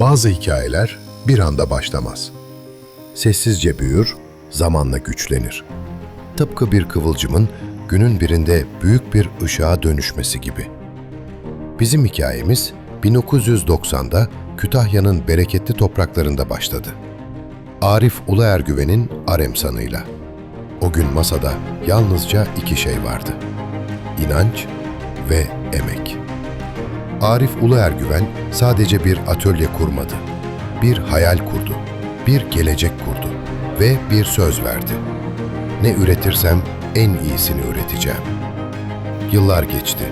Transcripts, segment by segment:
Bazı hikayeler bir anda başlamaz. Sessizce büyür, zamanla güçlenir. Tıpkı bir kıvılcımın günün birinde büyük bir ışığa dönüşmesi gibi. Bizim hikayemiz 1990'da Kütahya'nın bereketli topraklarında başladı. Arif Uluergüven'in Aremsan'ıyla. O gün masada yalnızca iki şey vardı. İnanç ve emek. Arif Uluergüven sadece bir atölye kurmadı. Bir hayal kurdu, bir gelecek kurdu ve bir söz verdi. Ne üretirsem en iyisini üreteceğim. Yıllar geçti.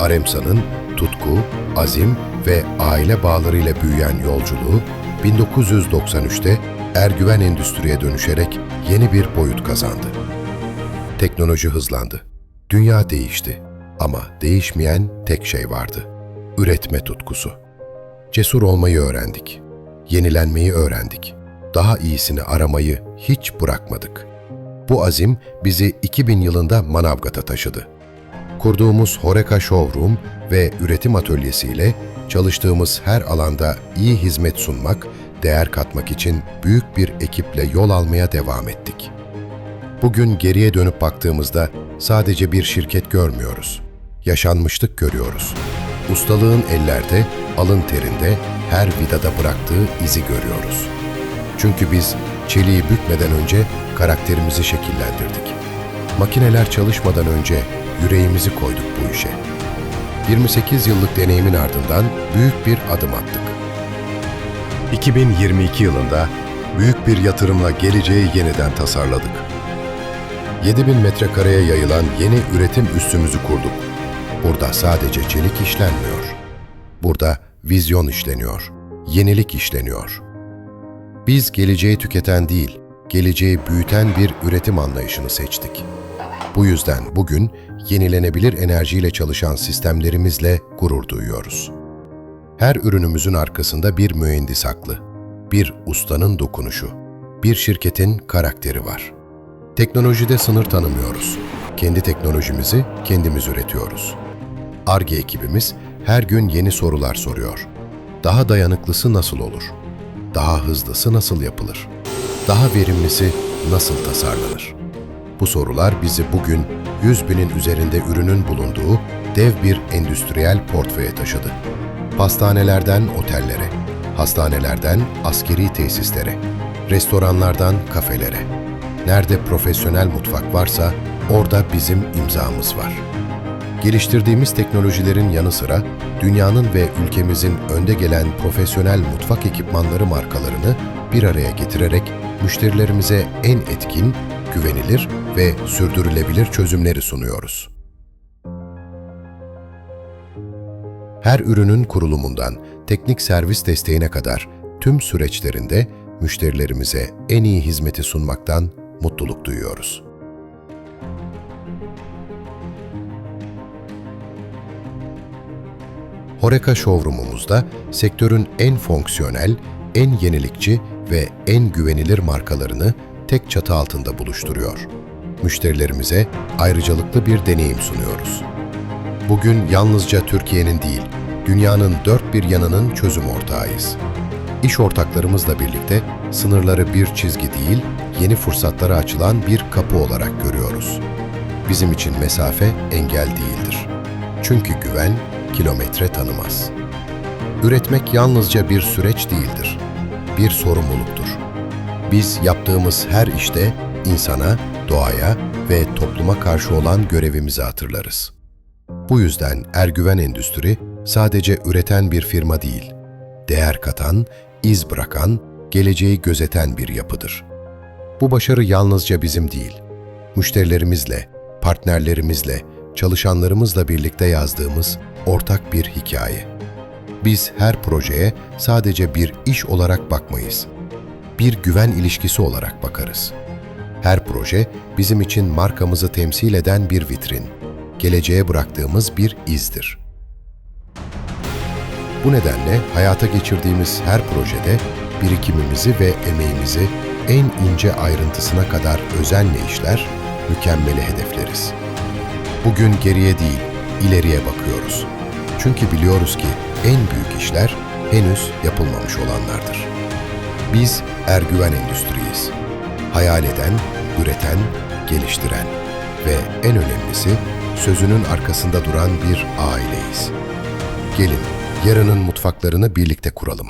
Aremsa'nın tutku, azim ve aile bağlarıyla büyüyen yolculuğu 1993'te Ergüven Endüstri'ye dönüşerek yeni bir boyut kazandı. Teknoloji hızlandı. Dünya değişti. Ama değişmeyen tek şey vardı. Üretme tutkusu. Cesur olmayı öğrendik. Yenilenmeyi öğrendik. Daha iyisini aramayı hiç bırakmadık. Bu azim bizi 2000 yılında Manavgat'a taşıdı. Kurduğumuz Horeca Showroom ve üretim atölyesiyle çalıştığımız her alanda iyi hizmet sunmak, değer katmak için büyük bir ekiple yol almaya devam ettik. Bugün geriye dönüp baktığımızda sadece bir şirket görmüyoruz. Yaşanmışlık görüyoruz. Ustalığın ellerde, alın terinde, her vidada bıraktığı izi görüyoruz. Çünkü biz çeliği bükmeden önce karakterimizi şekillendirdik. Makineler çalışmadan önce yüreğimizi koyduk bu işe. 28 yıllık deneyimin ardından büyük bir adım attık. 2022 yılında büyük bir yatırımla geleceği yeniden tasarladık. 7000 metrekareye yayılan yeni üretim üssümüzü kurduk. Burada sadece çelik işlenmiyor. Burada vizyon işleniyor, yenilik işleniyor. Biz geleceği tüketen değil, geleceği büyüten bir üretim anlayışını seçtik. Bu yüzden bugün yenilenebilir enerjiyle çalışan sistemlerimizle gurur duyuyoruz. Her ürünümüzün arkasında bir mühendis haklı, bir ustanın dokunuşu, bir şirketin karakteri var. Teknolojide sınır tanımıyoruz. Kendi teknolojimizi kendimiz üretiyoruz. ARGE ekibimiz her gün yeni sorular soruyor. Daha dayanıklısı nasıl olur? Daha hızlısı nasıl yapılır? Daha verimlisi nasıl tasarlanır? Bu sorular bizi bugün 100 binin üzerinde ürünün bulunduğu dev bir endüstriyel portföye taşıdı. Pastanelerden otellere, hastanelerden askeri tesislere, restoranlardan kafelere. Nerede profesyonel mutfak varsa orada bizim imzamız var. Geliştirdiğimiz teknolojilerin yanı sıra dünyanın ve ülkemizin önde gelen profesyonel mutfak ekipmanları markalarını bir araya getirerek müşterilerimize en etkin, güvenilir ve sürdürülebilir çözümleri sunuyoruz. Her ürünün kurulumundan teknik servis desteğine kadar tüm süreçlerinde müşterilerimize en iyi hizmeti sunmaktan mutluluk duyuyoruz. Horeca Showroom'umuzda sektörün en fonksiyonel, en yenilikçi ve en güvenilir markalarını tek çatı altında buluşturuyor. Müşterilerimize ayrıcalıklı bir deneyim sunuyoruz. Bugün yalnızca Türkiye'nin değil, dünyanın dört bir yanının çözüm ortağıyız. İş ortaklarımızla birlikte sınırları bir çizgi değil, yeni fırsatlara açılan bir kapı olarak görüyoruz. Bizim için mesafe engel değildir. Çünkü güven kilometre tanımaz. Üretmek yalnızca bir süreç değildir, bir sorumluluktur. Biz yaptığımız her işte insana, doğaya ve topluma karşı olan görevimizi hatırlarız. Bu yüzden Ergüven Endüstri sadece üreten bir firma değil, değer katan, iz bırakan, geleceği gözeten bir yapıdır. Bu başarı yalnızca bizim değil, müşterilerimizle, partnerlerimizle, çalışanlarımızla birlikte yazdığımız ortak bir hikaye. Biz her projeye sadece bir iş olarak bakmayız. Bir güven ilişkisi olarak bakarız. Her proje bizim için markamızı temsil eden bir vitrin, geleceğe bıraktığımız bir izdir. Bu nedenle hayata geçirdiğimiz her projede birikimimizi ve emeğimizi en ince ayrıntısına kadar özenle işler, mükemmeli hedefleriz. Bugün geriye değil, ileriye bakıyoruz. Çünkü biliyoruz ki en büyük işler henüz yapılmamış olanlardır. Biz Ergüven Endüstriyiz. Hayal eden, üreten, geliştiren ve en önemlisi sözünün arkasında duran bir aileyiz. Gelin yarının mutfaklarını birlikte kuralım.